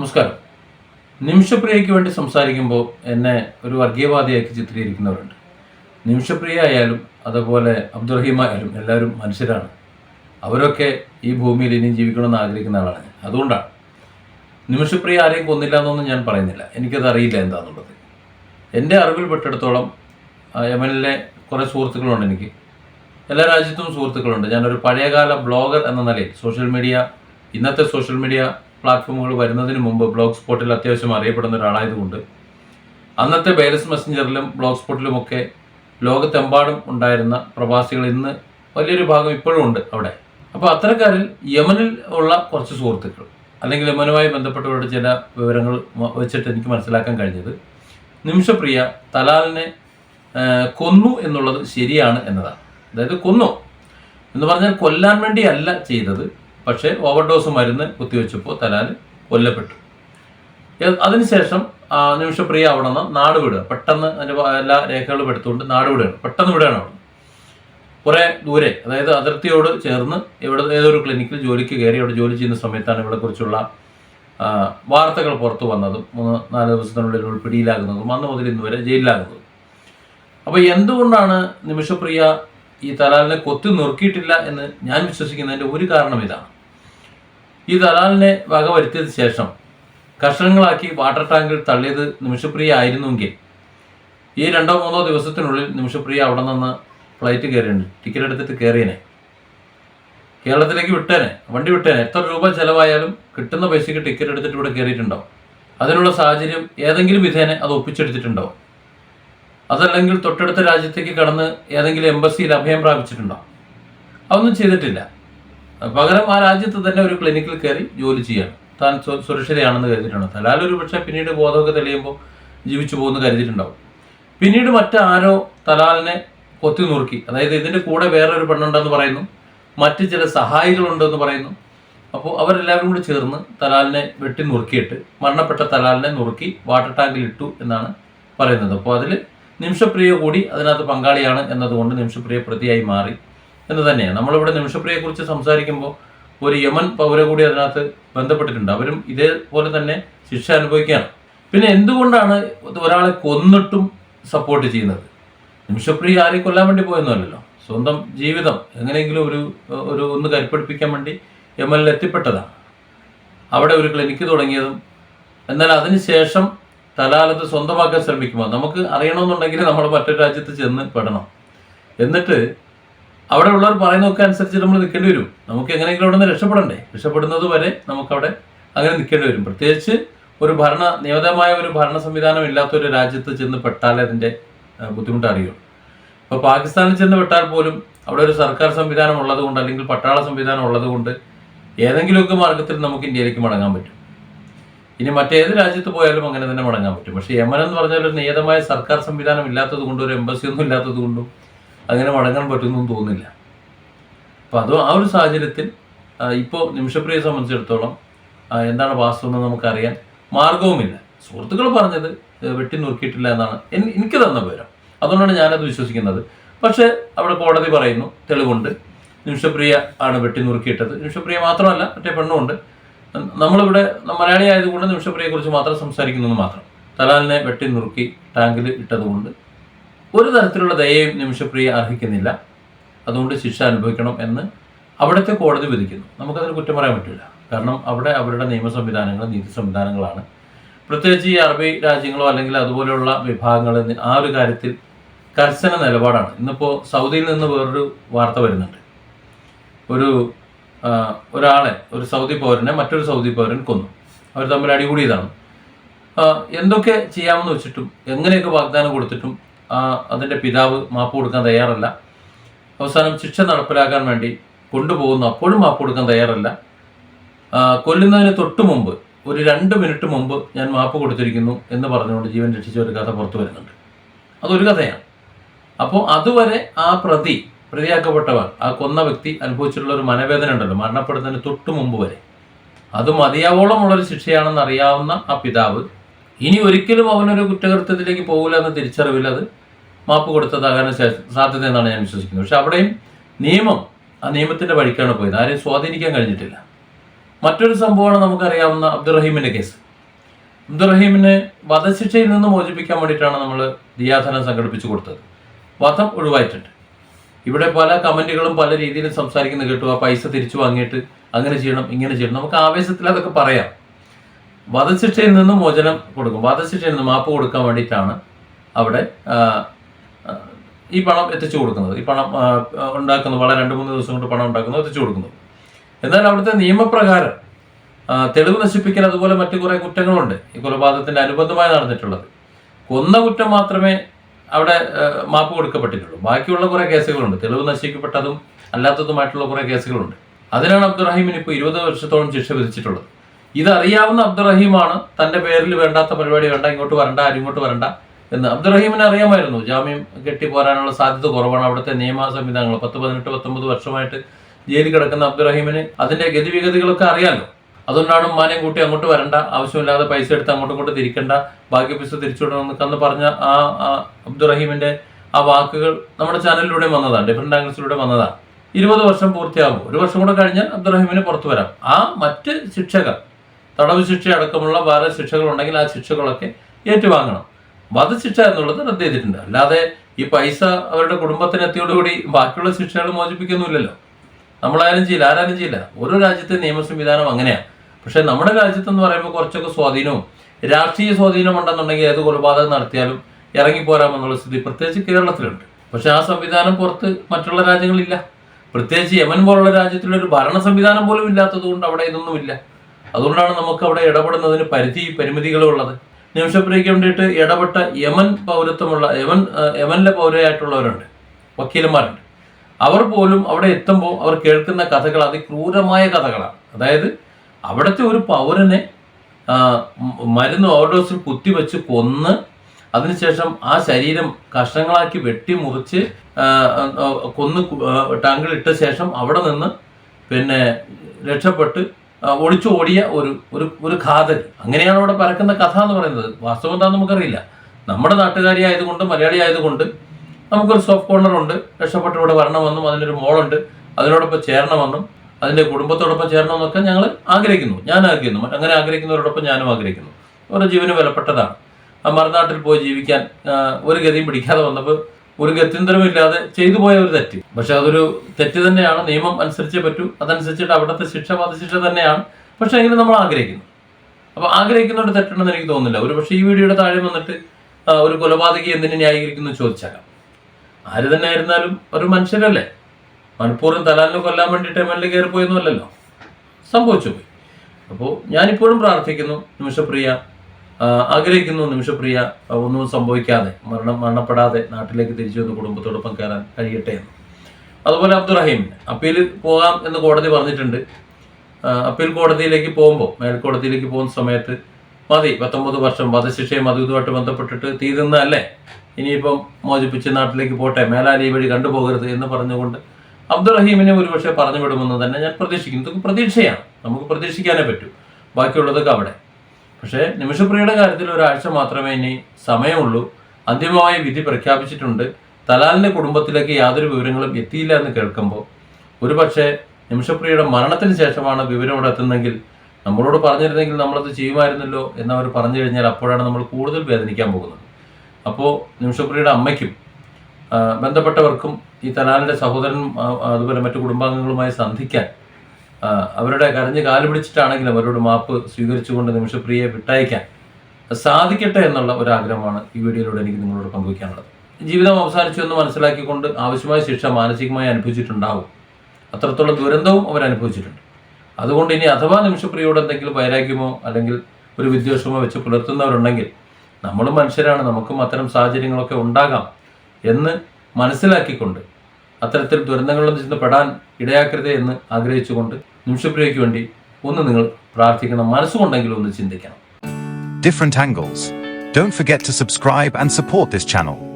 നമസ്കാരം. നിമിഷപ്രിയയ്ക്ക് വേണ്ടി സംസാരിക്കുമ്പോൾ എന്നെ ഒരു വർഗീയവാദിയാക്കി ചിത്രീകരിക്കുന്നവരുണ്ട്. നിമിഷപ്രിയ ആയാലും അതുപോലെ അബ്ദുറഹീം ആയാലും എല്ലാവരും മനുഷ്യരാണ്. അവരൊക്കെ ഈ ഭൂമിയിൽ ഇനിയും ജീവിക്കണമെന്ന് ആഗ്രഹിക്കുന്ന ആളാണ് അതുകൊണ്ടാണ്. നിമിഷപ്രിയ ആരെയും കൊന്നില്ല എന്നൊന്നും ഞാൻ പറയുന്നില്ല. എനിക്കത് അറിയില്ല എന്താണെന്നുള്ളത് എന്റെ അറിവിൽ പെട്ടിടത്തോളം യമനിലെ കുറേ സുഹൃത്തുക്കളുണ്ട് എനിക്ക്. എല്ലാ രാജ്യത്തും സുഹൃത്തുക്കളുണ്ട്. ഞാനൊരു പഴയകാല ബ്ലോഗർ എന്ന നിലയിൽ സോഷ്യൽ മീഡിയ ഇന്നത്തെ സോഷ്യൽ മീഡിയ പ്ലാറ്റ്ഫോമുകൾ വരുന്നതിന് മുമ്പ് ബ്ലോഗ് സ്പോട്ടിൽ അത്യാവശ്യം അറിയപ്പെടുന്ന ഒരാളായതുകൊണ്ട് അന്നത്തെ ബൈലസ് മെസ്സഞ്ചറിലും ബ്ലോഗ് സ്പോട്ടിലുമൊക്കെ ലോകത്തെമ്പാടും ഉണ്ടായിരുന്ന പ്രവാസികൾ ഇന്ന് വലിയൊരു ഭാഗം ഇപ്പോഴും ഉണ്ട് അവിടെ. അപ്പോൾ അത്തരക്കാരിൽ യമനിൽ ഉള്ള കുറച്ച് സുഹൃത്തുക്കൾ അല്ലെങ്കിൽ യമനുമായി ബന്ധപ്പെട്ടവരുടെ ചില വിവരങ്ങൾ വെച്ചിട്ട് എനിക്ക് മനസ്സിലാക്കാൻ കഴിഞ്ഞത്. നിമിഷപ്രിയ തലാലിനെ കൊന്നു എന്നുള്ളത് ശരിയാണ് എന്നതാണ്. അതായത് കൊന്നു എന്ന് പറഞ്ഞാൽ കൊല്ലാൻ വേണ്ടിയല്ല ചെയ്തത്. പക്ഷേ ഓവർഡോസ് മരുന്ന് കുത്തിവെച്ചപ്പോൾ തലാൽ കൊല്ലപ്പെട്ടു. അതിനുശേഷം നിമിഷപ്രിയ അവിടെ നിന്ന് നാട് വിടുക. പെട്ടെന്ന് അതിന്റെ എല്ലാ രേഖകളും എടുത്തുകൊണ്ട് നാട് വിടുകയാണ്. പെട്ടെന്ന് വിടുകയാണ് അവിടെ. കുറേ ദൂരെ അതായത് അതിർത്തിയോട് ചേർന്ന് ഇവിടെ ഏതൊരു ക്ലിനിക്കിൽ ജോലിക്ക് കയറി അവിടെ ജോലി ചെയ്യുന്ന സമയത്താണ് ഇവിടെക്കുറിച്ചുള്ള കുറിച്ചുള്ള വാർത്തകൾ പുറത്തു വന്നതും മൂന്ന് നാല് ദിവസത്തിനുള്ളിൽ പിടിയിലാകുന്നതും അന്ന് മുതൽ ഇന്ന് വരെ ജയിലിലാകുന്നതും. അപ്പോൾ എന്തുകൊണ്ടാണ് നിമിഷപ്രിയ ഈ തലാലിനെ കൊത്തി നുറുക്കിയിട്ടില്ല എന്ന് ഞാൻ വിശ്വസിക്കുന്നതിന്റെ ഒരു കാരണം ഇതാണ്. ഈ തലാലിനെ വകവരുത്തിയതിന് ശേഷം കഷണങ്ങളാക്കി വാട്ടർ ടാങ്കിൽ തള്ളിയത് നിമിഷപ്രിയ ആയിരുന്നുവെങ്കിൽ ഈ രണ്ടോ മൂന്നോ ദിവസത്തിനുള്ളിൽ നിമിഷപ്രിയ അവിടെ നിന്ന് ഫ്ലൈറ്റ് കയറിയുണ്ട് ടിക്കറ്റ് എടുത്തിട്ട് കയറിയനെ. കേരളത്തിലേക്ക് വിട്ടേനെ. വണ്ടി വിട്ടേനെ. എത്ര രൂപ ചിലവായാലും കിട്ടുന്ന പൈസയ്ക്ക് ടിക്കറ്റ് എടുത്തിട്ട് ഇവിടെ കയറിയിട്ടുണ്ടാവും. അതിനുള്ള സാഹചര്യം ഏതെങ്കിലും വിധേനെ അത് ഒപ്പിച്ചെടുത്തിട്ടുണ്ടാവും. അതല്ലെങ്കിൽ തൊട്ടടുത്ത രാജ്യത്തേക്ക് കടന്ന് ഏതെങ്കിലും എംബസിയിൽ അഭയം പ്രാപിച്ചിട്ടുണ്ടോ? അതൊന്നും ചെയ്തിട്ടില്ല. പകരം ആ രാജ്യത്ത് തന്നെ ഒരു ക്ലിനിക്കിൽ കയറി ജോലി ചെയ്യണം. താൻ സുരക്ഷിതയാണെന്ന് കരുതിയിട്ടുണ്ടോ? തലാൽ ഒരു പക്ഷേ പിന്നീട് ബോധമൊക്കെ തെളിയുമ്പോൾ ജീവിച്ചു പോകുമെന്ന് കരുതിയിട്ടുണ്ടാവും. പിന്നീട് മറ്റാരോ തലാലിനെ കൊത്തി നുറുക്കി അതായത് ഇതിന്റെ കൂടെ വേറൊരു പെണ്ണുണ്ടെന്ന് പറയുന്നു. മറ്റ് ചില സഹായികളുണ്ടെന്ന് പറയുന്നു. അപ്പോൾ അവരെല്ലാവരും കൂടി ചേർന്ന് തലാലിനെ വെട്ടി നുറുക്കിയിട്ട് മരണപ്പെട്ട തലാലിനെ നുറുക്കി വാട്ടർ ടാങ്കിൽ ഇട്ടു എന്നാണ് പറയുന്നത്. അപ്പോൾ അതിൽ നിമിഷപ്രിയ കൂടി അതിനകത്ത് പങ്കാളിയാണ് എന്നതുകൊണ്ട് നിമിഷപ്രിയ പ്രതിയായി മാറി എന്ന് തന്നെയാണ്. നമ്മളിവിടെ നിമിഷപ്രിയയെക്കുറിച്ച് സംസാരിക്കുമ്പോൾ ഒരു യമൻ പൗര കൂടി അതിനകത്ത് ബന്ധപ്പെട്ടിട്ടുണ്ട്. അവരും ഇതേപോലെ തന്നെ ശിക്ഷ അനുഭവിക്കുകയാണ്. പിന്നെ എന്തുകൊണ്ടാണ് ഒരാളെ കൊന്നിട്ടും സപ്പോർട്ട് ചെയ്യുന്നത്? നിമിഷപ്രിയ ആരെ കൊല്ലാൻ വേണ്ടി പോയെന്നല്ലോ സ്വന്തം ജീവിതം എങ്ങനെയെങ്കിലും ഒരു ഒരു ഒന്ന് കരുപ്പിടിപ്പിക്കാൻ വേണ്ടി യമനിൽ എത്തിപ്പെട്ടതാണ്. അവിടെ ഒരു ക്ലിനിക്ക് തുടങ്ങിയതും എന്നാൽ അതിനുശേഷം തലാലത്ത് സ്വന്തമാക്കാൻ ശ്രമിക്കുമോ? നമുക്ക് അറിയണമെന്നുണ്ടെങ്കിൽ നമ്മൾ മറ്റൊരു രാജ്യത്ത് ചെന്ന് പെടണം. എന്നിട്ട് അവിടെ ഉള്ളവർ പറയുന്നതൊക്കെ അനുസരിച്ച് നമ്മൾ നിൽക്കേണ്ടി വരും. നമുക്ക് എങ്ങനെയെങ്കിലും അവിടെ നിന്ന് രക്ഷപ്പെടണ്ടേ? രക്ഷപ്പെടുന്നത് വരെ നമുക്കവിടെ അങ്ങനെ നിൽക്കേണ്ടി വരും. പ്രത്യേകിച്ച് ഒരു ഭരണ നിയമിതമായ ഒരു ഭരണ സംവിധാനം ഇല്ലാത്ത ഒരു രാജ്യത്ത് ചെന്ന് പെട്ടാൽ അതിന്റെ ബുദ്ധിമുട്ട് അറിയുള്ളൂ ഇപ്പോൾ പാകിസ്ഥാനിൽ ചെന്ന് പെട്ടാൽ പോലും അവിടെ ഒരു സർക്കാർ സംവിധാനം ഉള്ളതുകൊണ്ട് അല്ലെങ്കിൽ പട്ടാള സംവിധാനം ഉള്ളതുകൊണ്ട് ഏതെങ്കിലുമൊക്കെ മാർഗത്തിൽ നമുക്ക് ഇന്ത്യയിലേക്ക് മടങ്ങാൻ പറ്റും. ഇനി മറ്റേത് രാജ്യത്ത് പോയാലും അങ്ങനെ തന്നെ മടങ്ങാൻ പറ്റും. പക്ഷേ യമൻ എന്ന് പറഞ്ഞാൽ ഒരു നിയതമായ സർക്കാർ സംവിധാനം ഇല്ലാത്തത് കൊണ്ടും ഒരു എംബസി ഒന്നും ഇല്ലാത്തത് കൊണ്ടും അങ്ങനെ മടങ്ങാൻ പറ്റുമെന്നും തോന്നുന്നില്ല. അപ്പോൾ അതും ആ ഒരു സാഹചര്യത്തിൽ ഇപ്പോൾ നിമിഷപ്രിയെ സംബന്ധിച്ചിടത്തോളം എന്താണ് വാസ്തവം എന്ന് നമുക്കറിയാൻ മാർഗവുമില്ല സുഹൃത്തുക്കൾ പറഞ്ഞത് വെട്ടി നുറുക്കിയിട്ടില്ല എന്നാണ് എനിക്ക് തന്ന വിവരം. അതുകൊണ്ടാണ് ഞാനത് വിശ്വസിക്കുന്നത്. പക്ഷേ അവിടെ കോടതി പറയുന്നു തെളിവുണ്ട്. നിമിഷപ്രിയ ആണ് വെട്ടി നുറുക്കിയിട്ടത്. നിമിഷപ്രിയ മാത്രമല്ല മറ്റേ പെണ്ണുമുണ്ട്. നമ്മളിവിടെ മലയാളി ആയതുകൊണ്ട് നിമിഷപ്രിയയെക്കുറിച്ച് മാത്രം സംസാരിക്കുന്നത് മാത്രം. തലാലിനെ വെട്ടി നുറുക്കി ടാങ്കിൽ ഇട്ടതുകൊണ്ട് ഒരു തരത്തിലുള്ള ദയയും നിമിഷപ്രിയ അർഹിക്കുന്നില്ല. അതുകൊണ്ട് ശിക്ഷ അനുഭവിക്കണം എന്ന് അവിടുത്തെ കോടതി വിധിക്കുന്നു. നമുക്കതിന് കുറ്റം പറയാൻ പറ്റില്ല. കാരണം അവിടെ അവരുടെ നിയമ സംവിധാനങ്ങൾ നീതി സംവിധാനങ്ങളാണ്. പ്രത്യേകിച്ച് ഈ അറബി രാജ്യങ്ങളോ അല്ലെങ്കിൽ അതുപോലെയുള്ള വിഭാഗങ്ങൾ ആ ഒരു കാര്യത്തിൽ കർശന നിലപാടാണ്. ഇന്നിപ്പോൾ സൗദിയിൽ നിന്ന് വേറൊരു വാർത്ത വരുന്നുണ്ട്. ഒരു ഒരാളെ ഒരു സൗദി പൗരനെ മറ്റൊരു സൗദി പൗരൻ കൊന്നു. അവർ തമ്മിൽ അടികൂടിയതാണ്. എന്തൊക്കെ ചെയ്യാമെന്ന് വെച്ചിട്ടും എങ്ങനെയൊക്കെ വാഗ്ദാനം കൊടുത്തിട്ടും അതിന്റെ പിതാവ് മാപ്പ് കൊടുക്കാൻ തയ്യാറല്ല. അവസാനം ശിക്ഷ നടപ്പിലാക്കാൻ വേണ്ടി കൊണ്ടുപോകുന്നു. അപ്പോഴും മാപ്പ് കൊടുക്കാൻ തയ്യാറല്ല. കൊല്ലുന്നതിന് തൊട്ട് മുമ്പ് ഒരു രണ്ട് മിനിറ്റ് മുമ്പ് ഞാൻ മാപ്പ് കൊടുത്തിരിക്കുന്നു എന്ന് പറഞ്ഞുകൊണ്ട് ജീവൻ രക്ഷിച്ച ഒരു കഥ പുറത്തു വരുന്നുണ്ട്. അതൊരു കഥയാണ്. അപ്പോൾ അതുവരെ ആ പ്രതി പ്രതിയാക്കപ്പെട്ടവർ ആ കൊന്ന വ്യക്തി അനുഭവിച്ചിട്ടുള്ള ഒരു മനവേദന ഉണ്ടല്ലോ മരണപ്പെടുന്നതിന് തൊട്ട് മുമ്പ് വരെ. അത് മതിയാവോളമുള്ളൊരു ശിക്ഷയാണെന്ന് അറിയാവുന്ന ആ പിതാവ് ഇനി ഒരിക്കലും അവനൊരു കുറ്റകൃത്യത്തിലേക്ക് പോകില്ല എന്ന് തിരിച്ചറിവിൽ അത് മാപ്പ് കൊടുത്തതാകാൻ സാധ്യത എന്നാണ് ഞാൻ വിശ്വസിക്കുന്നത്. പക്ഷെ അവിടെയും നിയമം ആ നിയമത്തിന്റെ വഴിക്കാണ് പോയത്. ആരെയും സ്വാധീനിക്കാൻ കഴിഞ്ഞിട്ടില്ല. മറ്റൊരു സംഭവമാണ് നമുക്കറിയാവുന്ന അബ്ദുറഹീമിന്റെ കേസ്. അബ്ദുറഹീമിനെ വധശിക്ഷയിൽ നിന്ന് മോചിപ്പിക്കാൻ വേണ്ടിയിട്ടാണ് നമ്മൾ ദിയാധനം സംഘടിപ്പിച്ചു കൊടുത്തത്. വധം ഒഴിവായിട്ടുണ്ട്. ഇവിടെ പല കമന്റുകളും പല രീതിയിലും സംസാരിക്കുന്ന കേട്ടു. ആ പൈസ തിരിച്ചു വാങ്ങിയിട്ട് അങ്ങനെ ചെയ്യണം ഇങ്ങനെ ചെയ്യണം. നമുക്ക് ആവേശത്തിൽ അതൊക്കെ പറയാം. വധശിക്ഷയിൽ നിന്നും മോചനം കൊടുക്കും. വധശിക്ഷയിൽ നിന്ന് മാപ്പ് കൊടുക്കാൻ വേണ്ടിയിട്ടാണ് അവിടെ ഈ പണം എത്തിച്ചു കൊടുക്കുന്നത്. ഈ പണം ഉണ്ടാക്കുന്നത് ഉണ്ടാക്കുന്നു വളരെ രണ്ട് മൂന്ന് ദിവസം കൊണ്ട് പണം ഉണ്ടാക്കുന്നു എത്തിച്ചു കൊടുക്കുന്നു. എന്നാൽ അവിടുത്തെ നിയമപ്രകാരം തെളിവ് നശിപ്പിക്കൽ അതുപോലെ മറ്റു കുറേ കുറ്റങ്ങളുണ്ട്. ഈ കൊലപാതകത്തിന്റെ അനുബന്ധമായി നടന്നിട്ടുള്ളത്. കൊന്ന കുറ്റം മാത്രമേ അവിടെ മാപ്പ് കൊടുക്കപ്പെട്ടിട്ടുള്ളൂ. ബാക്കിയുള്ള കുറേ കേസുകളുണ്ട്. തെളിവ് നശിക്കപ്പെട്ടതും അല്ലാത്തതുമായിട്ടുള്ള കുറേ കേസുകളുണ്ട്. അതിനാണ് അബ്ദുറഹീമിന് ഇപ്പോൾ ഇരുപത് വർഷത്തോളം ശിക്ഷ വിധിച്ചിട്ടുള്ളത്. ഇതറിയാവുന്ന അബ്ദുറഹീമാണ് തന്റെ പേരിൽ വേണ്ടാത്ത പരിപാടി വേണ്ട ഇങ്ങോട്ട് വരണ്ട ഇങ്ങോട്ട് വരണ്ട എന്ന്. അബ്ദുറഹീമിന് അറിയാമായിരുന്നു ജാമ്യം കെട്ടി പോരാനുള്ള സാധ്യത കുറവാണ്. അവിടുത്തെ നിയമ സംവിധാനങ്ങൾ പത്ത് പതിനെട്ട് പത്തൊമ്പത് വർഷമായിട്ട് ജയിലിൽ കിടക്കുന്ന അബ്ദുറഹീമിന് അതിന്റെ ഗതിവിഗതികളൊക്കെ അറിയാലോ. അതുകൊണ്ടാണ് ഉമ്മാനെയും കൂട്ടി അങ്ങോട്ട് വരണ്ട. ആവശ്യമില്ലാതെ പൈസ എടുത്ത് അങ്ങോട്ടും ഇങ്ങോട്ട് തിരിക്കണ്ട. ബാക്കി പൈസ തിരിച്ചു വിടണമെന്നൊക്കെ അന്ന് പറഞ്ഞ ആ അബ്ദുറഹീമിന്റെ ആ വാക്കുകൾ നമ്മുടെ ചാനലിലൂടെ വന്നതാണ്. ഡിഫറെന്റ് ആംഗിൾസിലൂടെ വന്നതാണ്. ഇരുപത് വർഷം പൂർത്തിയാകും. ഒരു വർഷം കൂടെ കഴിഞ്ഞാൽ അബ്ദുറഹീമിന് പുറത്തു വരാം. ആ മറ്റ് ശിക്ഷകൾ തടവ് ശിക്ഷ അടക്കമുള്ള വേറെ ശിക്ഷകൾ ഉണ്ടെങ്കിൽ ആ ശിക്ഷകളൊക്കെ ഏറ്റുവാങ്ങണം. വധശിക്ഷ എന്നുള്ളത് റദ്ദ് ചെയ്തിട്ടുണ്ട്. അല്ലാതെ ഈ പൈസ അവരുടെ കുടുംബത്തിന് എത്തിയോടുകൂടി ബാക്കിയുള്ള ശിക്ഷകൾ മോചിപ്പിക്കുന്നില്ലല്ലോ നമ്മളാരും ചെയ്യില്ല ആരാരും ചെയ്യില്ല. ഓരോ രാജ്യത്തെ നിയമ സംവിധാനം അങ്ങനെയാണ് പക്ഷെ നമ്മുടെ രാജ്യത്ത് എന്ന് പറയുമ്പോൾ കുറച്ചൊക്കെ സ്വാധീനവും രാഷ്ട്രീയ സ്വാധീനം ഉണ്ടെന്നുണ്ടെങ്കിൽ ഏത് കൊലപാതകം നടത്തിയാലും ഇറങ്ങിപ്പോരാമെന്നുള്ള സ്ഥിതി പ്രത്യേകിച്ച് കേരളത്തിലുണ്ട്. പക്ഷെ ആ സംവിധാനം പുറത്ത് മറ്റുള്ള രാജ്യങ്ങളില്ല. പ്രത്യേകിച്ച് യമൻ പോലുള്ള രാജ്യത്തിലൊരു ഒരു ഭരണ സംവിധാനം പോലും ഇല്ലാത്തത് കൊണ്ട് അവിടെ ഇതൊന്നുമില്ല. അതുകൊണ്ടാണ് നമുക്ക് അവിടെ ഇടപെടുന്നതിന് പരിധി പരിമിതികളും ഉള്ളത്. നിമിഷപ്രിയയ്ക്ക് വേണ്ടിയിട്ട് ഇടപെട്ട യമൻ പൗരത്വമുള്ള യമൻ യമനിലെ പൗരയായിട്ടുള്ളവരുണ്ട്. വക്കീലന്മാരുണ്ട്. അവർ പോലും അവിടെ എത്തുമ്പോൾ അവർ കേൾക്കുന്ന കഥകൾ അതിക്രൂരമായ കഥകളാണ്. അതായത് അവിടുത്തെ ഒരു പൗരനെ മരുന്ന് ഓവർഡോസിൽ കുത്തിവെച്ച് കൊന്ന് അതിനുശേഷം ആ ശരീരം കഷ്ണങ്ങളാക്കി വെട്ടി മുറിച്ച് കൊന്ന് ടാങ്കിലിട്ട ശേഷം അവിടെ നിന്ന് പിന്നെ രക്ഷപ്പെട്ട് ഒളിച്ചോടിയ ഒരു ഒരു ഒരു ഘാതൻ അങ്ങനെയാണ് അവിടെ പരക്കുന്ന കഥ എന്ന് പറയുന്നത്. വാസ്തവം എന്താണെന്ന് നമുക്കറിയില്ല. നമ്മുടെ നാട്ടുകാരി ആയതുകൊണ്ട് മലയാളി ആയതുകൊണ്ട് നമുക്കൊരു സോഫ്റ്റ് കോർണർ ഉണ്ട്. രക്ഷപ്പെട്ട് ഇവിടെ വരണമെന്നും അതിനൊരു മോളുണ്ട് അതിനോടൊപ്പം ചേരണമെന്നും അതിന്റെ കുടുംബത്തോടൊപ്പം ചേരണമെന്നൊക്കെ ഞങ്ങൾ ആഗ്രഹിക്കുന്നു. ഞാൻ ആഗ്രഹിക്കുന്നു. അങ്ങനെ ആഗ്രഹിക്കുന്നവരോടൊപ്പം ഞാനും ആഗ്രഹിക്കുന്നു. അവരുടെ ജീവന് വിലപ്പെട്ടതാണ്. ആ മറുനാട്ടിൽ പോയി ജീവിക്കാൻ ഒരു ഗതിയും പിടിക്കാതെ വന്നപ്പോൾ ഒരു ഗത്യന്തരമില്ലാതെ ചെയ്തു പോയ ഒരു തെറ്റ്. പക്ഷെ അതൊരു തെറ്റ് തന്നെയാണ്. നിയമം അനുസരിച്ചേ പറ്റൂ. അതനുസരിച്ചിട്ട് അവിടുത്തെ ശിക്ഷ വധശിക്ഷ തന്നെയാണ്. പക്ഷെ എങ്കിലും നമ്മൾ ആഗ്രഹിക്കുന്നു. അപ്പോൾ ആഗ്രഹിക്കുന്നതുകൊണ്ട് തെറ്റുണ്ടെന്ന് എനിക്ക് തോന്നുന്നില്ല. ഒരു പക്ഷേ ഈ വീഡിയോയുടെ താഴെ വന്നിട്ട് ഒരു കൊലപാതകി എന്തിനു ന്യായീകരിക്കുന്നു ചോദിച്ചാക്കാം. ആര് തന്നെ ആയിരുന്നാലും ഒരു മനുഷ്യരല്ലേ? മനഃപൂർവം തലാലിനെ കൊല്ലാൻ വേണ്ടിയിട്ട് എം എൽ എ കയറിപ്പോയെന്നല്ലോ സംഭവിച്ചു പോയി. അപ്പോൾ ഞാനിപ്പോഴും പ്രാർത്ഥിക്കുന്നു നിമിഷപ്രിയ ആഗ്രഹിക്കുന്നു നിമിഷപ്രിയ ഒന്നും സംഭവിക്കാതെ മരണം മരണപ്പെടാതെ നാട്ടിലേക്ക് തിരിച്ചു വന്ന് കുടുംബത്തോടൊപ്പം കയറാൻ കഴിയട്ടെ എന്ന്. അതുപോലെ അബ്ദുറഹീം അപ്പീൽ പോകാം എന്ന് കോടതി പറഞ്ഞിട്ടുണ്ട്. അപ്പീൽ കോടതിയിലേക്ക് പോകുമ്പോൾ മേൽക്കോടതിയിലേക്ക് പോകുന്ന സമയത്ത് മതി. പത്തൊമ്പത് വർഷം വധശിക്ഷയും അതും ഇതുമായിട്ട് ബന്ധപ്പെട്ടിട്ട് തീരുന്നതല്ലേ? ഇനിയിപ്പം മോചിപ്പിച്ച് നാട്ടിലേക്ക് പോട്ടെ മേലാലി വഴി കണ്ടുപോകരുത് എന്ന് പറഞ്ഞുകൊണ്ട് അബ്ദുറഹീമിനെ ഒരുപക്ഷെ പറഞ്ഞു വിടുമെന്ന് തന്നെ ഞാൻ പ്രതീക്ഷിക്കുന്നു. ഇതൊക്കെ പ്രതീക്ഷയാണ്. നമുക്ക് പ്രതീക്ഷിക്കാനേ പറ്റൂ. ബാക്കിയുള്ളതൊക്കെ അവിടെ. പക്ഷേ നിമിഷപ്രിയയുടെ കാര്യത്തിൽ ഒരാഴ്ച മാത്രമേ ഇനി സമയമുള്ളൂ. അന്തിമമായ വിധി പ്രഖ്യാപിച്ചിട്ടുണ്ട്. തലാലിന്റെ കുടുംബത്തിലേക്ക് യാതൊരു വിവരങ്ങളും എത്തിയില്ല എന്ന് കേൾക്കുമ്പോൾ ഒരുപക്ഷെ നിമിഷപ്രിയയുടെ മരണത്തിന് ശേഷമാണ് വിവരം ഇവിടെ എത്തുന്നെങ്കിൽ നമ്മളോട് പറഞ്ഞിരുന്നെങ്കിൽ നമ്മളത് ചെയ്യുമായിരുന്നല്ലോ എന്നവർ പറഞ്ഞു കഴിഞ്ഞാൽ അപ്പോഴാണ് നമ്മൾ കൂടുതൽ വേദനിക്കാൻ പോകുന്നത്. അപ്പോൾ നിമിഷപ്രിയയുടെ അമ്മയ്ക്കും ബന്ധപ്പെട്ടവർക്കും ഈ തനാലിന്റെ സഹോദരൻ അതുപോലെ മറ്റു കുടുംബാംഗങ്ങളുമായി സന്ധിക്കാൻ അവരുടെ കരഞ്ഞ് കാൽ പിടിച്ചിട്ടാണെങ്കിലും അവരോട് മാപ്പ് സ്വീകരിച്ചുകൊണ്ട് നിമിഷപ്രിയയെ വിട്ടയക്കാൻ സാധിക്കട്ടെ എന്നുള്ള ഒരു ആഗ്രഹമാണ് ഈ വീഡിയോയിലൂടെ എനിക്ക് നിങ്ങളോട് പങ്കുവയ്ക്കാനുള്ളത്. ജീവിതം അവസാനിച്ചു എന്ന് മനസ്സിലാക്കിക്കൊണ്ട് ആവശ്യമായ ശിക്ഷ മാനസികമായി അനുഭവിച്ചിട്ടുണ്ടാവും. അത്രത്തോളം ദുരന്തവും അവർ അനുഭവിച്ചിട്ടുണ്ട് അതുകൊണ്ട് ഇനി അഥവാ നിമിഷപ്രിയോട് എന്തെങ്കിലും വൈരാഗ്യമോ അല്ലെങ്കിൽ ഒരു വിദ്വേഷമോ വെച്ച് പുലർത്തുന്നവരുണ്ടെങ്കിൽ നമ്മളും മനുഷ്യരാണ് നമുക്കും അത്തരം സാഹചര്യങ്ങളൊക്കെ ഉണ്ടാകാം എന്ന് മനസ്സിലാക്കിക്കൊണ്ട് അത്തരത്തിൽ ദുരന്തങ്ങളിൽ ചെന്ന് പെടാൻ ഇടയാക്കരുതേ എന്ന് ആഗ്രഹിച്ചുകൊണ്ട് നിമിഷപ്രിയയ്ക്ക് വേണ്ടി ഒന്ന് നിങ്ങൾ പ്രാർത്ഥിക്കണം മനസ്സുകൊണ്ടെങ്കിലും ഒന്ന് ചിന്തിക്കണം different angles. Don't forget to subscribe and support this channel.